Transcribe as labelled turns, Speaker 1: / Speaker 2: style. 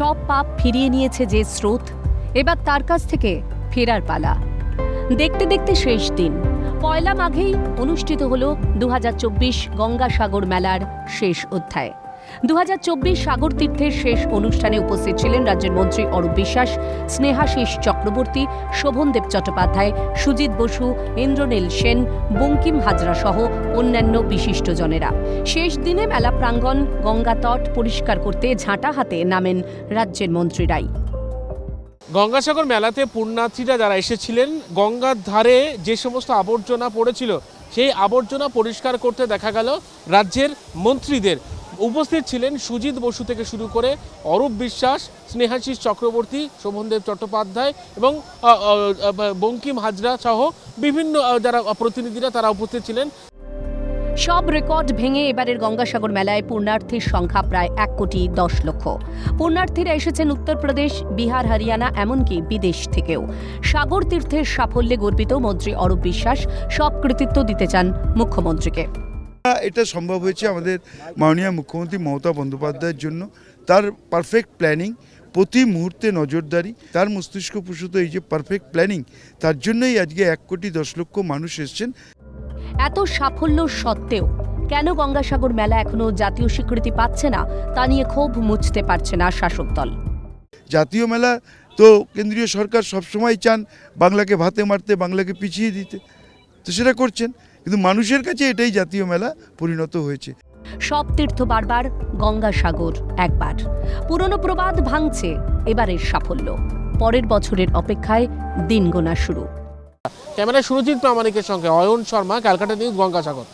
Speaker 1: সব পাপ ফিরিয়ে নিয়েছে যে স্রোত, এবার তার কাছ থেকে ফেরার পালা। দেখতে দেখতে শেষ দিন। পয়লা মাঘেই অনুষ্ঠিত হল দু হাজার চব্বিশ গঙ্গাসাগর মেলার শেষ অধ্যায়। দু সাগর তীর্থের শেষ অনুষ্ঠানে উপস্থিত ছিলেন রাজ্যের মন্ত্রী অরূপ বিশ্বাস স্নেহাশিস চক্রবর্তী, শোভনদেব চট্টোপাধ্যায়, সুজিত বসু, ইন্দ্রনীল সেন, বঙ্কিম হাজরা সহ অন্যান্য বিশিষ্টজনেরা শেষ দিনে মেলা প্রাঙ্গণ, গঙ্গা তট পরিষ্কার করতে ঝাঁটা হাতে নামেন রাজ্যের মন্ত্রীরাই।
Speaker 2: গঙ্গাসাগর মেলাতে পুণ্যার্থীরা যারা এসেছিলেন, গঙ্গার ধারে যে সমস্ত আবর্জনা পড়েছিল, সেই আবর্জনা পরিষ্কার করতে দেখা গেল রাজ্যের মন্ত্রীদের। উপস্থিত ছিলেন সুজিত বসু থেকে শুরু করে অরূপ বিশ্বাস, স্নেহাশিস চক্রবর্তী, শোভনদেব চট্টোপাধ্যায় এবং বঙ্কিম হাজরা সহ বিভিন্ন যারা প্রতিনিধিরা তারা উপস্থিত ছিলেন।
Speaker 1: সব রেকর্ড ভেঙে এবারের গঙ্গাসাগর মেলায় পূর্ণার্থীর সংখ্যা প্রায় এক কোটি দশ লক্ষ। পূর্ণার্থীরা এসেছেন উত্তরপ্রদেশ, বিহার, হরিয়ানা, এমনকি বিদেশ থেকেও। সাগর তীর্থের সাফল্যে গর্বিত মন্ত্রী অরূপ বিশ্বাস, সব কৃতিত্ব দিতে চান মুখ্যমন্ত্রীকে।
Speaker 3: এটা সম্ভব হয়েছে আমাদের মাননীয় মুখ্যমন্ত্রী মমতা বন্দ্যোপাধ্যায়ের জন্য। তার পারফেক্ট প্ল্যানিং প্রতি মুহূর্তে নজরদারি তার মস্তিষ্ক প্রসূত এই যে পারফেক্ট প্ল্যানিং তার জন্যই আজকে এক কোটি দশ লক্ষ মানুষ এসছেন।
Speaker 1: এত সাফল্য সত্ত্বেও কেন গঙ্গাসাগর মেলা এখনও জাতীয় স্বীকৃতি পাচ্ছে না তা নিয়ে ক্ষোভ মুছতে পারছে না শাসক দল।
Speaker 3: জাতীয় মেলা তো কেন্দ্রীয় সরকার সবসময় চান বাংলাকে ভাতে মারতে বাংলাকে পিছিয়ে দিতে। তো সেটা করছেন। কিন্তু মানুষের কাছে এটাই জাতীয় মেলা পরিণত হয়েছে।
Speaker 1: সব তীর্থ বারবার গঙ্গাসাগর একবার। পুরনো প্রবাদ ভাঙছে এবারের সাফল্য। পরের বছরের অপেক্ষায় দিন গোনা শুরু।
Speaker 2: ক্যামেরা সুরজিৎ প্রামাণিকের সঙ্গে অয়ন শর্মা ক্যালকাটা নিউজ গঙ্গাসাগর।